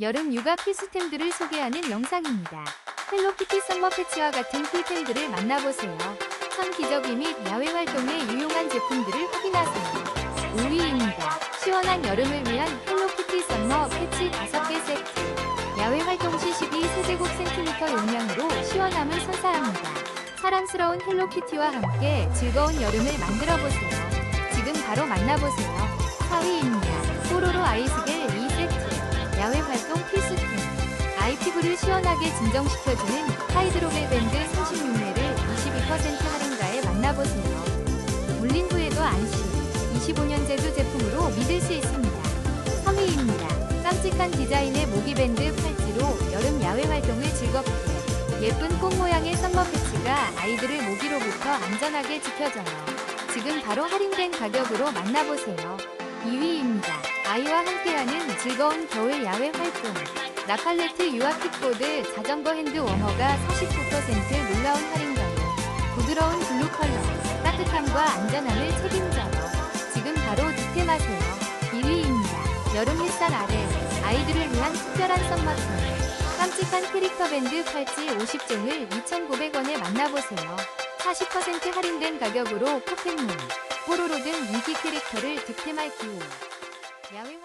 여름 육아 필수템들을 소개하는 영상입니다. 헬로키티 썸머 패치와 같은 필템들을 만나보세요. 선 기저귀 및 야외 활동에 유용한 제품들을 확인하세요. 5위입니다. 시원한 여름을 위한 헬로키티 썸머 패치 5개 세트. 야외 활동 시 12세제곱센티미터 용량으로 시원함을 선사합니다. 사랑스러운 헬로키티와 함께 즐거운 여름을 만들어보세요. 지금 바로 만나보세요. 4위입니다. 뽀로로 아이스겔 피부를 시원하게 진정시켜주는 하이드로겔 밴드 36매를 22% 할인가에 만나보세요. 물린 후에도 안심. 25년 제조 제품으로 믿을 수 있습니다. 3위입니다. 깜찍한 디자인의 모기밴드 팔찌로 여름 야외 활동을 즐겁게. 예쁜 꽃 모양의 썸머 패치가 아이들을 모기로부터 안전하게 지켜줘요. 지금 바로 할인된 가격으로 만나보세요. 2위입니다. 아이와 함께하는 즐거운 겨울 야외 활동. 나팔레트 유아 킥보드 자전거 핸드 워머가 49% 놀라운 할인가로 부드러운 블루 컬러, 따뜻함과 안전함을 책임져요. 지금 바로 득템하세요. 1위입니다. 여름 햇살 아래 아이들을 위한 특별한 썸머템. 깜찍한 캐릭터 밴드 팔찌 50종을 2,900원에 만나보세요. 40% 할인된 가격으로 포켓몬, 뽀로로 등 인기 캐릭터를 득템할 기회. 야외